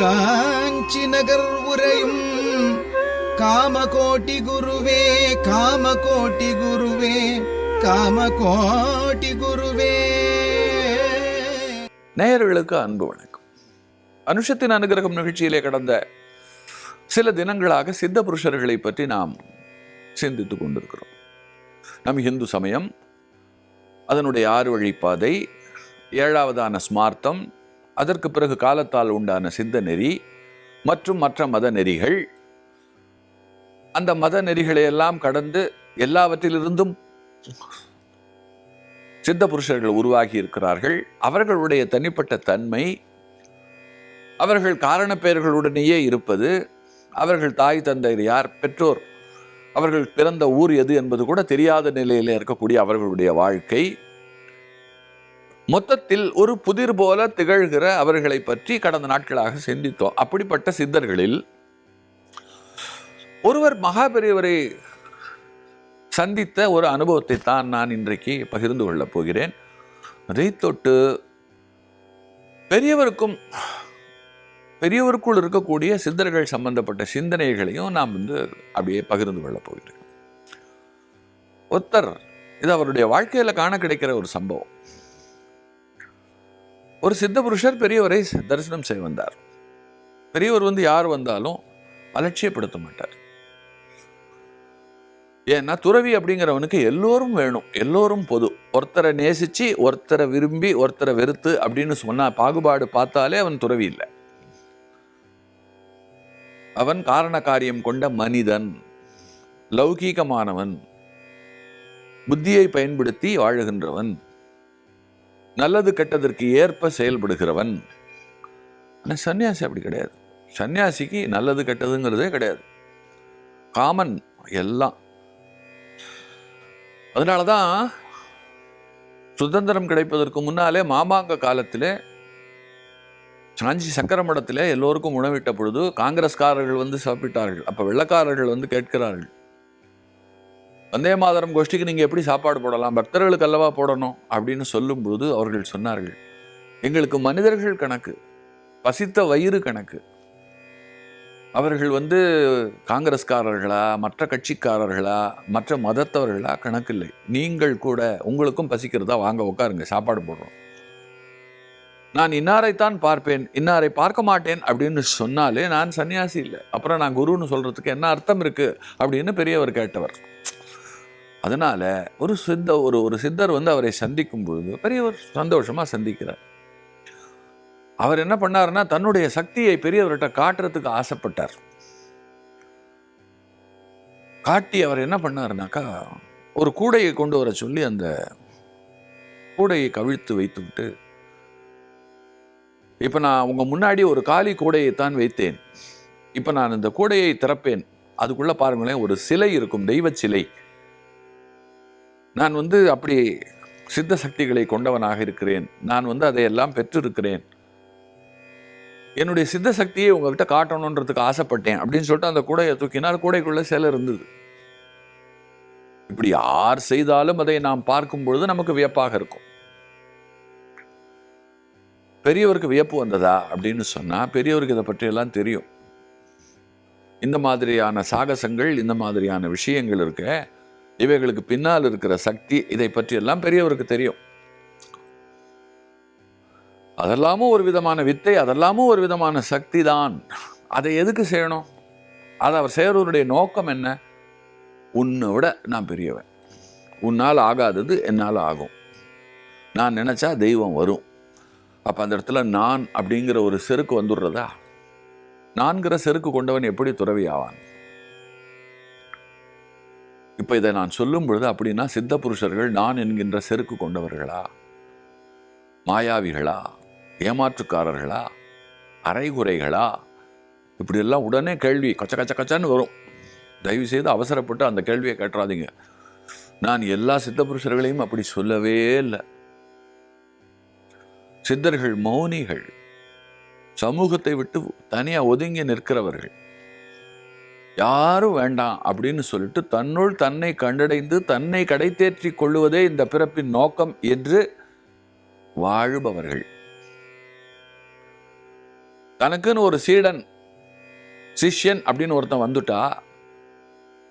காஞ்சி நகர் உரையும் காமகோட்டி குருவே காமகோட்டி குருவே காமகோட்டி குருவே. நேயர்களுக்கு அன்பு வணக்கம். அனுஷத்தின் அனுகிரகம் நிகழ்ச்சியிலே கடந்த சில தினங்களாக சித்த புருஷர்களை பற்றி நாம் சிந்தித்துக் கொண்டிருக்கிறோம். நம் இந்து சமயம் அதனுடைய ஆறு வழிப்பாதை ஏழாவதான ஸ்மார்த்தம் அதற்கு பிறகு காலத்தால் உண்டான சிந்த நெறி மற்றும் மற்ற மத நெறிகள். அந்த மத நெறிகளை எல்லாம் கடந்து எல்லாவற்றிலிருந்தும் சித்த புருஷர்கள் உருவாகி இருக்கிறார்கள். அவர்களுடைய தனிப்பட்ட தன்மை அவர்கள் காரண பெயர்களுடனேயே இருப்பது அவர்கள் தாய் தந்தையர் யார்? பெற்றோர். அவர்கள் பிறந்த ஊர் எது என்பது கூட தெரியாத நிலையில் இருக்கக்கூடிய அவர்களுடைய வாழ்க்கை. மொத்தத்தில் ஒரு புதிர் போல திகழ்கிற அவர்களை பற்றி கடந்த நாட்களாக சிந்தித்தோம். அப்படிப்பட்ட சித்தர்களில் ஒருவர் மகாபெரியவரை சந்தித்த ஒரு அனுபவத்தை தான் நான் இன்றைக்கு பகிர்ந்து கொள்ளப் போகிறேன். அதை தொட்டு பெரியவருக்கும் பெரியவருக்குள் இருக்கக்கூடிய சித்தர்கள் சம்பந்தப்பட்ட சிந்தனைகளையும் நாம் வந்து அப்படியே பகிர்ந்து கொள்ளப் போகிறேன். ஒருத்தர் இது அவருடைய வாழ்க்கையில் காண கிடைக்கிற ஒரு சம்பவம். ஒரு சித்த புருஷர் பெரியவரை தரிசனம் செய்ய வந்தார். பெரியவர் வந்து யார் வந்தாலும் அலட்சியப்படுத்த மாட்டார். ஏன்னா துறவி அப்படிங்கிறவனுக்கு எல்லோரும் வேணும். எல்லோரும் பொது. ஒருத்தரை நேசித்து ஒருத்தரை விரும்பி ஒருத்தரை வெறுத்து அப்படின்னு சொன்னால் பாகுபாடு பார்த்தாலே அவன் துறவி இல்லை. அவன் காரண காரியம் கொண்ட மனிதன் லௌகீகமானவன் புத்தியை பயன்படுத்தி வாழுகின்றவன். நல்லது கெட்டதற்கு ஏற்ப செயல்படுகிறவன். ஆனால் சன்னியாசி அப்படி கிடையாது. சன்னியாசிக்கு நல்லது கெட்டதுங்கிறதே கிடையாது. காமன் எல்லாம். அதனால தான் சுதந்திரம் கிடைப்பதற்கு முன்னாலே மாமாங்க காலத்திலே காஞ்சி சக்கர மடத்திலே எல்லோருக்கும் உணவிட்ட பொழுது காங்கிரஸ்காரர்கள் வந்து சாப்பிட்டார்கள். அப்போ வெள்ளக்காரர்கள் வந்து கேட்கிறார்கள். வந்தே மாதரம் கோஷ்டிக்கு நீங்கள் எப்படி சாப்பாடு போடலாம்? பக்தர்களுக்கு அல்லவா போடணும்? அப்படின்னு சொல்லும்போது அவர்கள் சொன்னார்கள் எங்களுக்கு மனிதர்கள் கணக்கு பசித்த வயிறு கணக்கு. அவர்கள் வந்து காங்கிரஸ்காரர்களா மற்ற கட்சிக்காரர்களா மற்ற மதத்தவர்களா கணக்கில்லை. நீங்கள் கூட உங்களுக்கும் பசிக்கிறதா வாங்க உட்காருங்க சாப்பாடு போடுறோம். நான் இன்னாரைத்தான் பார்ப்பேன் இன்னாரை பார்க்க மாட்டேன் அப்படின்னு சொன்னாலே நான் சன்னியாசி இல்லை. அப்புறம் நான் குருன்னு சொல்றதுக்கு என்ன அர்த்தம் இருக்கு? அப்படின்னு பெரியவர் கேட்டவர். அதனால் ஒரு சித்த ஒரு ஒரு சித்தர் வந்து அவரை சந்திக்கும் பொழுது பெரியவர் சந்தோஷமாக சந்திக்கிறார். அவர் என்ன பண்ணாருன்னா தன்னுடைய சக்தியை பெரியவர்கிட்ட காட்டுறதுக்கு ஆசைப்பட்டார். காட்டி அவர் என்ன பண்ணாருனாக்கா ஒரு கூடையை கொண்டு வர சொல்லி அந்த கூடையை கவிழ்த்து வைத்து விட்டு இப்போ நான் உங்கள் முன்னாடி ஒரு காலி கூடையை தான் வைத்தேன். இப்போ நான் இந்த கூடையை திறப்பேன். அதுக்குள்ளே பாருங்களேன் ஒரு சிலை இருக்கும் தெய்வ சிலை. நான் வந்து அப்படி சித்த சக்திகளை கொண்டவனாக இருக்கிறேன். நான் வந்து அதையெல்லாம் பெற்றிருக்கிறேன். என்னுடைய சித்த சக்தியை உங்ககிட்ட காட்டணுன்றதுக்கு ஆசைப்பட்டேன் அப்படின்னு சொல்லிட்டு அந்த கூடையை தூக்கினால் கூடைக்குள்ள சிலை இருந்தது. இப்படி யார் செய்தாலும் அதை நாம் பார்க்கும் பொழுது நமக்கு வியப்பாக இருக்கும். பெரியவருக்கு வியப்பு வந்ததா அப்படின்னு சொன்னால் பெரியவருக்கு இதை பற்றியெல்லாம் தெரியும். இந்த மாதிரியான சாகசங்கள் இந்த மாதிரியான விஷயங்கள் இருக்க இவைகளுக்கு பின்னால் இருக்கிற சக்தி இதை பற்றியெல்லாம் பெரியவருக்கு தெரியும். அதெல்லாமும் ஒரு விதமான வித்தை அதெல்லாமும் ஒரு விதமான சக்தி தான். அதை எதுக்கு செய்யணும்? அது அவர் செய்கிறவருடைய நோக்கம் என்ன? உன்னை விட நான் பெரியவன். உன்னால் ஆகாதது என்னால் ஆகும். நான் நினச்சா தெய்வம் வரும். அப்போ அந்த இடத்துல நான் அப்படிங்கிற ஒரு செருக்கு வந்துடுறதா? நான்கிற செருக்கு கொண்டவன் எப்படி துறவி ஆவான் இப்போ இதை நான் சொல்லும் பொழுது அப்படின்னா சித்த புருஷர்கள் நான் என்கின்ற செருக்கு கொண்டவர்களா? மாயாவிகளா? ஏமாற்றுக்காரர்களா? அரைகுறைகளா? இப்படியெல்லாம் உடனே கேள்வி கச்ச கச்ச கச்சன்னு வரும். தயவு செய்து அவசரப்பட்டு அந்த கேள்வியை கேட்டுறாதீங்க நான் எல்லா சித்த புருஷர்களையும் அப்படி சொல்லவே இல்லை. சித்தர்கள் மௌனிகள். சமூகத்தை விட்டு தனியாக ஒதுங்கி நிற்கிறவர்கள். யாரும் வேண்டாம் அப்படின்னு சொல்லிட்டு தன்னுள் தன்னை கண்டடைந்து தன்னை கடைத்தேற்றி கொள்ளுவதே இந்த பிறப்பின் நோக்கம் என்று வாழுபவர்கள். தனக்குன்னு ஒரு சீடன் சிஷ்யன் அப்படின்னு ஒருத்தன் வந்துட்டா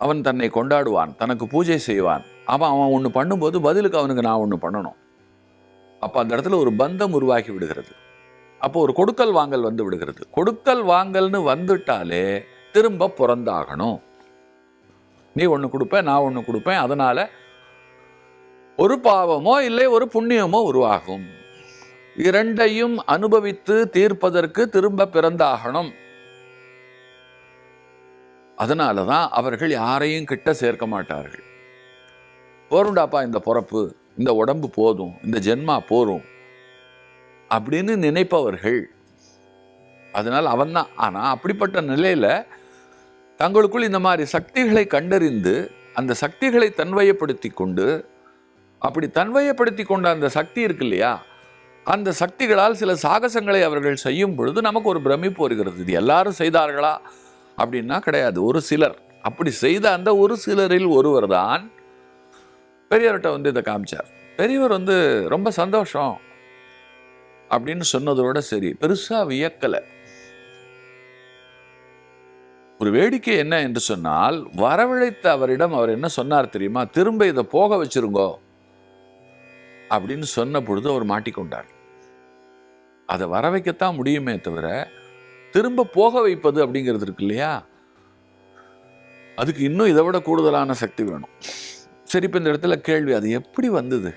அவன் தன்னை கொண்டாடுவான் தனக்கு பூஜை செய்வான். அவன் அவன் ஒன்று பண்ணும்போது பதிலுக்கு அவனுக்கு நான் ஒன்று பண்ணணும். அப்போ அந்த இடத்துல ஒரு பந்தம் உருவாகி விடுகிறது. அப்போ ஒரு கொடுக்கல் வாங்கல் வந்து விடுகிறது. கொடுக்கல் வாங்கல்னு வந்துட்டாலே திரும்ப பிறந்தாகணும். நீ ஒன்று கொடுப்ப நான் ஒன்று கொடுப்பேன். அதனால ஒரு பாவமோ இல்லை ஒரு புண்ணியமோ உருவாகும். இரண்டையும் அனுபவித்து தீர்ப்பதற்கு திரும்ப பிறந்தாகணும். அதனால தான் அவர்கள் யாரையும் கிட்ட சேர்க்க மாட்டார்கள். போருண்டாப்பா இந்த பிறப்பு இந்த உடம்பு போதும் இந்த ஜென்மா போரும் அப்படின்னு நினைப்பவர்கள் அதனால் அவன்தான். ஆனால் அப்படிப்பட்ட நிலையில் தங்களுக்குள் இந்த மாதிரி சக்திகளை கண்டறிந்து அந்த சக்திகளை தன்வயப்படுத்தி கொண்டு அப்படி தன்வயப்படுத்தி கொண்ட அந்த சக்தி இருக்கு இல்லையா? அந்த சக்திகளால் சில சாகசங்களை அவர்கள் செய்யும் பொழுது நமக்கு ஒரு பிரமிப்பு வருகிறது. இது எல்லாரும் செய்தார்களா? அப்படின்னா கிடையாது. ஒரு சிலர். அப்படி செய்த அந்த ஒரு சிலரில் ஒருவர் தான் பெரியவர்கிட்ட வந்து இதை காமிச்சார். பெரியவர் வந்து ரொம்ப சந்தோஷம் அப்படின்னு சொன்னதோட சரி. பெருசாக வியக்கலை. ஒரு வேடிக்கை என்ன என்று சொன்னால் வரவழைத்த அவரிடம் அவர் என்ன சொன்னார் தெரியுமா? திரும்ப இதை போக வச்சிருங்கோ. அப்படின்னு சொன்ன பொழுது அவர் மாட்டிக்கொண்டார். அதை வர வைக்கத்தான் முடியுமே தவிர திரும்ப போக வைப்பது அப்படிங்கிறது இருக்கு இல்லையா? அதுக்கு இன்னும் இதை விட கூடுதலான சக்தி வேணும். சரி இப்போ இந்த இடத்துல கேள்வி அது எப்படி வந்தது?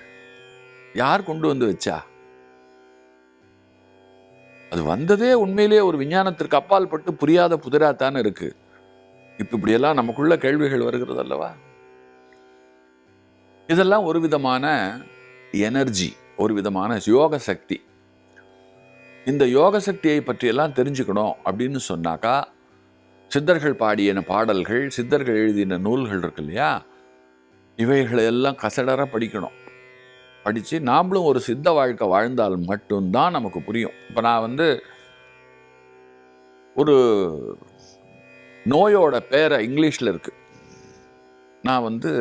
யார் கொண்டு வந்து வச்சா? அது வந்ததே உண்மையிலேயே ஒரு விஞ்ஞானத்திற்கு அப்பால் பட்டு புரியாத புதிராத்தானே இருக்கு. இப்ப இப்படியெல்லாம் நமக்குள்ள கேள்விகள் வருகிறது அல்லவா? இதெல்லாம் ஒரு விதமான எனர்ஜி ஒரு விதமான யோக சக்தி. இந்த யோக சக்தியை பற்றியெல்லாம் தெரிஞ்சுக்கணும் அப்படின்னு சொன்னாக்கா சித்தர்கள் பாடியன பாடல்கள் சித்தர்கள் எழுதின நூல்கள் இருக்கு இல்லையா? இவைகளை எல்லாம் கசடர படிக்கணும். படித்து நாமளும் ஒரு சித்த வாழ்க்கை வாழ்ந்தால் மட்டும்தான் நமக்கு புரியும். இப்போ நான் வந்து ஒரு நோயோட பேரை இங்கிலீஷில் இருக்கு. நான் வந்து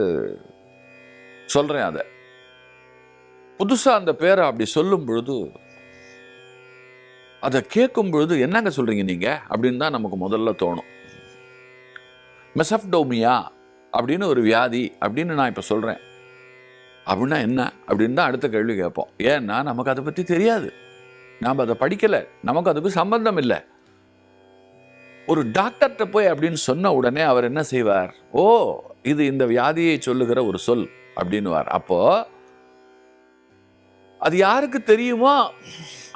சொல்கிறேன் அதை. புதுசாக அந்த பேரை அப்படி சொல்லும் பொழுது அதை கேட்கும் பொழுது என்னங்க சொல்கிறீங்க நீங்கள் அப்படின்னு தான் நமக்கு முதல்ல தோணும். மெசப்டோமியா அப்படின்னு ஒரு வியாதி அப்படின்னு நான் இப்போ சொல்கிறேன் அப்படின்னா என்ன? அப்படின்னு தான் அடுத்த கேள்வி கேட்போம். ஏன்னா நமக்கு அதை பற்றி தெரியாது. நாம் அதை படிக்கலை. நமக்கு அதுக்கு சம்பந்தம் இல்லை. ஒரு டாக்டர்கிட்ட போய் அப்படின்னு சொன்ன உடனே அவர் என்ன செய்வார்? ஓ இது இந்த வியாதியை சொல்லுகிற ஒரு சொல் அப்படின்னுவார். அப்போ அது யாருக்கு தெரியுமோ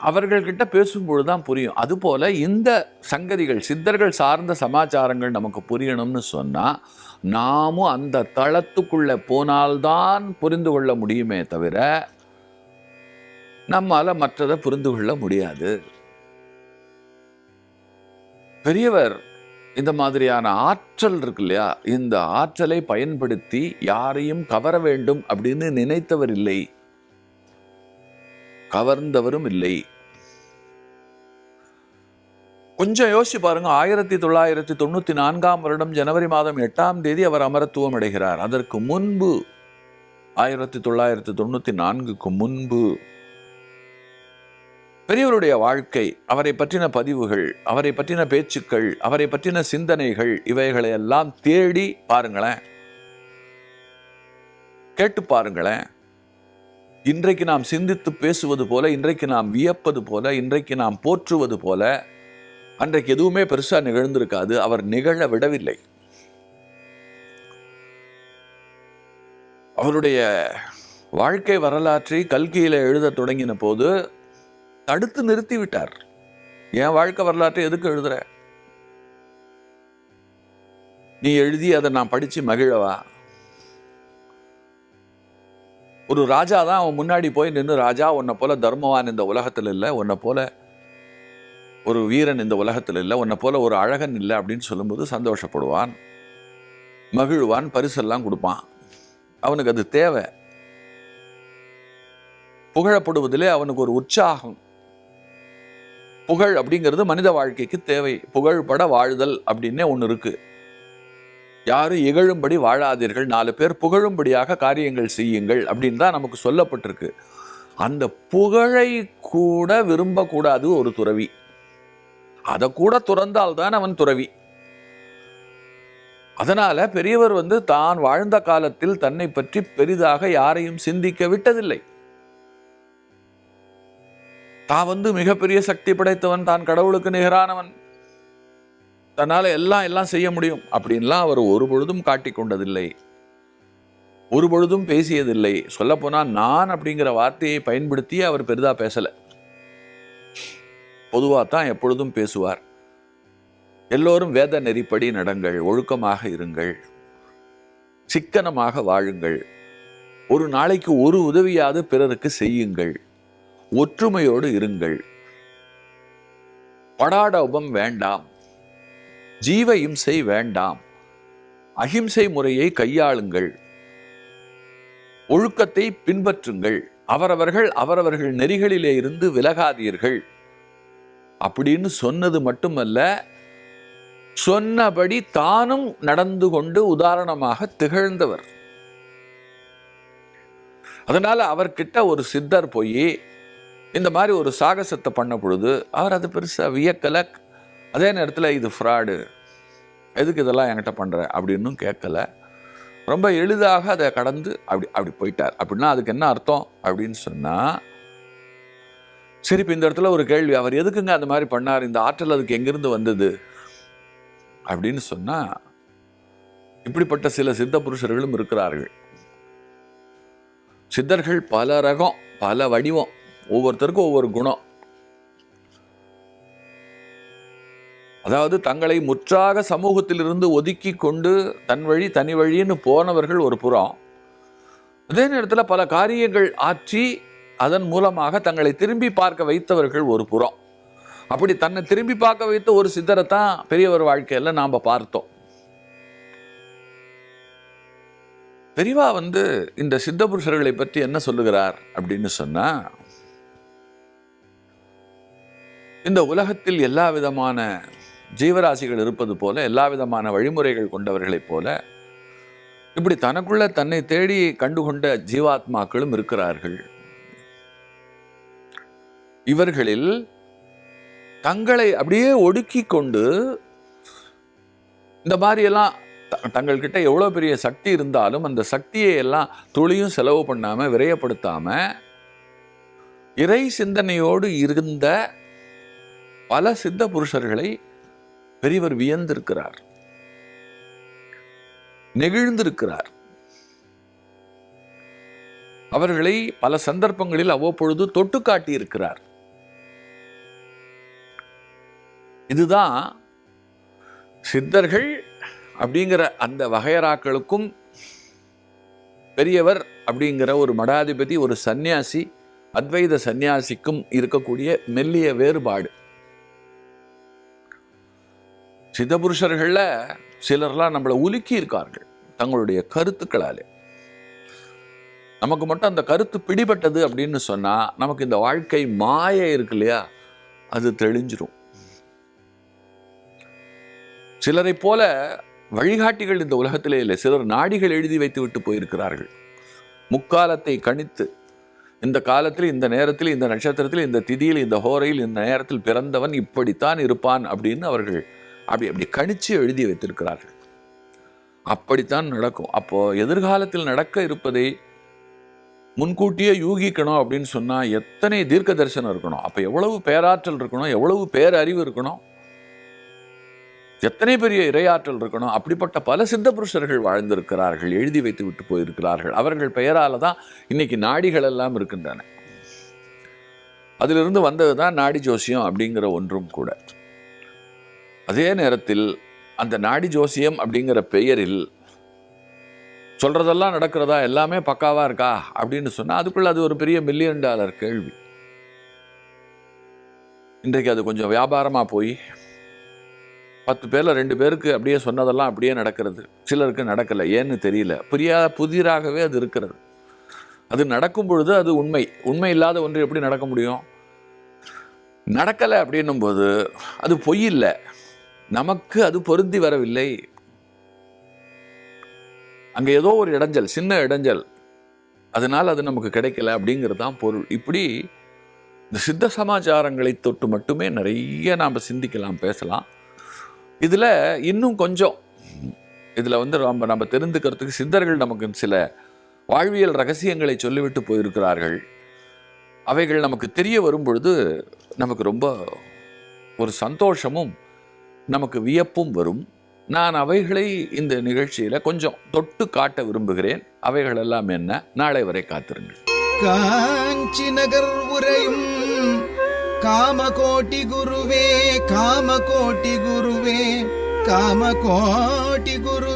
அவர்கள்கிட்ட பேசும்பொழுது தான் புரியும். அதுபோல் இந்த சங்கதிகள் சித்தர்கள் சார்ந்த சமாச்சாரங்கள் நமக்கு புரியணும்னு சொன்னால் நாமும் அந்த தளத்துக்குள்ளே போனால்தான் புரிந்து கொள்ள முடியுமே தவிர நம்மால் மற்றதை புரிந்து கொள்ள முடியாது. பெரியவர் இந்த மாதிரியான ஆற்றல் இருக்கு இல்லையா? இந்த ஆற்றலை பயன்படுத்தி யாரையும் கவர வேண்டும் அப்படின்னு நினைத்தவர் இல்லை. கவர்ந்தவரும் இல்லை. கொஞ்சம் யோசிச்சு பாருங்க. ஆயிரத்தி தொள்ளாயிரத்தி தொண்ணூற்றி நான்காம் வருடம் ஜனவரி மாதம் எட்டாம் தேதி அவர் அமரத்துவம் அடைகிறார் அதற்கு முன்பு ஆயிரத்தி தொள்ளாயிரத்தி தொண்ணூற்றி நான்குக்கு முன்பு பெரியவருடைய வாழ்க்கை அவரை பற்றின பதிவுகள் அவரை பற்றின பேச்சுக்கள் அவரை பற்றின சிந்தனைகள் இவைகளை எல்லாம் தேடி பாருங்களேன். கேட்டு பாருங்களேன். இன்றைக்கு நாம் சிந்தித்து பேசுவது போல இன்றைக்கு நாம் வியப்பது போல இன்றைக்கு நாம் போற்றுவது போல அன்றைக்கு எதுவுமே பெருசா நிகழ்ந்திருக்காது. அவர் நிகழ விடவில்லை. அவருடைய வாழ்க்கை வரலாற்றை கல்கியில எழுத தொடங்கின போது தடுத்து நிறுத்தி விட்டார். என் வாழ்க்கை வரலாற்றை எதுக்கு எழுதுற? நீ எழுதி அதை நான் படிச்சு மகிழவா? ஒரு ராஜா தான் அவன் முன்னாடி போய் நின்று ராஜா உன்னை போல தர்மவான் இந்த உலகத்தில் இல்லை உன்னை போல ஒரு வீரன் இந்த உலகத்தில் இல்லை உன்னை போல ஒரு அழகன் இல்லை அப்படின்னு சொல்லும்போது சந்தோஷப்படுவான். மகிழ்வான் பரிசெல்லாம் கொடுப்பான். அவனுக்கு அது தேவை. புகழப்படுவதிலே அவனுக்கு ஒரு உற்சாகம். புகழ் அப்படிங்கிறது மனித வாழ்க்கைக்கு தேவை. புகழ்பட வாழ்தல் அப்படின்னே ஒன்று இருக்கு. யாரும் இகழும்படி வாழாதீர்கள். நாலு பேர் புகழும்படியாக காரியங்கள் செய்யுங்கள் அப்படின்னு தான் நமக்கு சொல்லப்பட்டிருக்கு. அந்த புகழை கூட விரும்பக்கூடாது ஒரு துறவி. அதை கூட துறந்தால்தான் அவன் துறவி. அதனால பெரியவர் வந்து தான் வாழ்ந்த காலத்தில் தன்னை பற்றி பெரிதாக யாரையும் சிந்திக்க விட்டதில்லை. தான் வந்து மிகப்பெரிய சக்தி படைத்தவன் தான் கடவுளுக்கு நிகரானவன். தன்னால் எல்லாம் எல்லாம் செய்ய முடியும் அப்படின்லாம் அவர் ஒரு பொழுதும் காட்டிக் கொண்டதில்லை. ஒரு பொழுதும் பேசியதில்லை. சொல்லப்போனால் நான் அப்படிங்கிற வார்த்தையை பயன்படுத்தி அவர் பெரிதா பேசலை. பொதுவாக தான் எப்பொழுதும் பேசுவார். எல்லோரும் வேத நெறிப்படி நடங்கள் ஒழுக்கமாக இருங்கள் சிக்கனமாக வாழுங்கள். ஒரு நாளைக்கு ஒரு உதவியாவது பிறருக்கு செய்யுங்கள். ஒற்றுமையோடு இருங்கள். படாடோபம் வேண்டாம். ஜீவ இம்சை வேண்டாம். அகிம்சை முறையை கையாளுங்கள். ஒழுக்கத்தை பின்பற்றுங்கள். அவரவர்கள் அவரவர்கள் நெறிகளிலே இருந்து விலகாதீர்கள். அப்படின்னு சொன்னது மட்டுமல்ல சொன்னபடி தானும் நடந்து கொண்டு உதாரணமாக திகழ்ந்தவர். அதனால அவர்கிட்ட ஒரு சித்தர் போய் இந்த மாதிரி ஒரு சாகசத்தை பண்ண பொழுது அவர் அது பெருசாக வியக்கலை. அதே நேரத்தில் இது ஃப்ராடு. எதுக்கு இதெல்லாம் என்கிட்ட பண்ணுற அப்படின்னும் கேட்கல ரொம்ப எளிதாக அதை கடந்து அப்படி அப்படி போயிட்டார். அப்படின்னா அதுக்கு என்ன அர்த்தம்? அப்படின்னு சொன்னால் சரி இப்போ இந்த இடத்துல ஒரு கேள்வி அவர் எதுக்குங்க அந்த மாதிரி பண்ணார்? இந்த ஆற்றல் அதுக்கு எங்கிருந்து வந்தது? அப்படின்னு சொன்னால் இப்படிப்பட்ட சில சித்த புருஷர்களும் இருக்கிறார்கள். சித்தர்கள் பல ரகம் பல வடிவம் ஒவ்வொருத்தருக்கும் ஒவ்வொரு குணம். அதாவது தங்களை முற்றாக சமூகத்திலிருந்து ஒதுக்கி கொண்டு தன் வழி தனி வழின்னு போனவர்கள் ஒரு புறம். அதே நேரத்தில் பல காரியங்கள் ஆற்றி அதன் மூலமாக தங்களை திரும்பி பார்க்க வைத்தவர்கள் ஒரு புறம். அப்படி தன்னை திரும்பி பார்க்க வைத்த ஒரு சித்தரை தான் பெரியவர் வாழ்க்கையில் நாம் பார்த்தோம். பெரியவா வந்து இந்த சித்த புருஷர்களை பற்றி என்ன சொல்லுகிறார் அப்படின்னு சொன்னா இந்த உலகத்தில் எல்லா விதமான ஜீவராசிகள் இருப்பது போல எல்லா விதமான வழிமுறைகள் கொண்டவர்களைப் போல இப்படி தனக்குள்ள தன்னை தேடி கண்டுகொண்ட ஜீவாத்மாக்களும் இருக்கிறார்கள். இவர்களில் தங்களை அப்படியே ஒடுக்கி கொண்டு இந்த மாதிரியெல்லாம் த- தங்கள்கிட்ட எவ்வளோ பெரிய சக்தி இருந்தாலும் அந்த சக்தியை எல்லாம் துளியும் செலவு பண்ணாமல் விரயப்படுத்தாமல் இறை சிந்தனையோடு இருந்த பல சித்த புருஷர்களை பெரியவர் வியந்திருக்கிறார். நெகிழ்ந்திருக்கிறார். அவர்களை பல சந்தர்ப்பங்களில் அவ்வப்பொழுது தொட்டு காட்டியிருக்கிறார் இதுதான் சித்தர்கள் அப்படிங்கிற அந்த வகையராக்களுக்கும் பெரியவர் அப்படிங்கிற ஒரு மடாதிபதி ஒரு சந்நியாசி அத்வைத சந்நியாசிக்கும் இருக்கக்கூடிய மெல்லிய வேறுபாடு. சிதபுருஷர்களில் சிலர்லாம் நம்மளை உலுக்கி இருக்கார்கள் தங்களுடைய கருத்துக்களாலே. நமக்கு மட்டும் அந்த கருத்து பிடிபட்டது அப்படின்னு சொன்னால் நமக்கு இந்த வாழ்க்கை மாய இருக்கு இல்லையா? அது தெளிஞ்சிரும். சிலரை போல வழிகாட்டிகள் இந்த உலகத்திலே இல்லை. சிலர் நாடிகள் எழுதி வைத்து விட்டு போயிருக்கிறார்கள். முக்காலத்தை கணித்து இந்த காலத்தில் இந்த நேரத்தில் இந்த நட்சத்திரத்தில் இந்த திதியில் இந்த ஹோரையில் இந்த நேரத்தில் பிறந்தவன் இப்படித்தான் இருப்பான் அப்படின்னு அவர்கள் அப்படி அப்படி கணிச்சு எழுதி வைத்திருக்கிறார்கள். அப்படித்தான் நடக்கும். அப்போது எதிர்காலத்தில் நடக்க இருப்பதை முன்கூட்டியே யூகிக்கணும் அப்படின்னு சொன்னால் எத்தனை தீர்க்க தரிசனம் இருக்கணும்? அப்போ எவ்வளவு பேராற்றல் இருக்கணும்? எவ்வளவு பேரறிவு இருக்கணும்? எத்தனை பெரிய இரையாற்றல் இருக்கணும்? அப்படிப்பட்ட பல சித்த புருஷர்கள் வாழ்ந்திருக்கிறார்கள் எழுதி வைத்து விட்டு போயிருக்கிறார்கள். அவர்கள் பெயரால் தான் இன்னைக்கு நாடிகள் எல்லாம் இருக்கின்றன. அதிலிருந்து வந்தது தான் நாடி ஜோசியம் அப்படிங்கிற ஒன்றும் கூட. அதே நேரத்தில் அந்த நாடி ஜோசியம் அப்படிங்கிற பெயரில் சொல்கிறதெல்லாம் நடக்கிறதா? எல்லாமே பக்காவாக இருக்கா? அப்படின்னு சொன்னால் அதுக்குள்ளே அது ஒரு பெரிய மில்லியன் டாலர் கேள்வி. இன்றைக்கு அது கொஞ்சம் வியாபாரமாக போய் பத்து பேரில் ரெண்டு பேருக்கு அப்படியே சொன்னதெல்லாம் அப்படியே நடக்கிறது. சிலருக்கு நடக்கலை. ஏன்னு தெரியல. புரியா புதிராகவே அது இருக்கிறது. அது நடக்கும் பொழுது அது உண்மை. உண்மை இல்லாத ஒன்று எப்படி நடக்க முடியும்? நடக்கலை அப்படின்னும் போது அது பொய் இல்லை. நமக்கு அது பொருந்தி வரவில்லை. அங்கே ஏதோ ஒரு இடைஞ்சல் சின்ன இடைஞ்சல். அதனால் அது நமக்கு கிடைக்கல அப்படிங்கிறது தான் பொருள். இப்படி இந்த சித்த சமாச்சாரங்களை தொட்டு மட்டுமே நிறைய நாம் சிந்திக்கலாம் பேசலாம். இதில் இன்னும் கொஞ்சம். இதில் வந்து நம்ம நம்ம தெரிந்துக்கிறதுக்கு சித்தர்கள் நமக்கு சில வாழ்வியல் ரகசியங்களை சொல்லிவிட்டு போயிருக்கிறார்கள். அவைகள் நமக்கு தெரிய வரும்பொழுது நமக்கு ரொம்ப ஒரு சந்தோஷமும் நமக்கு வியப்பும் வரும். நான் அவைகளை இந்த நிகழ்ச்சியில் கொஞ்சம் தொட்டு காட்ட விரும்புகிறேன். அவைகள் எல்லாம் என்ன? நாளை வரை காத்திருங்கள். காஞ்சி நகர் உரையும் காமகோட்டி குருவே காமகோட்டி குருவே காமகோட்டி குருவே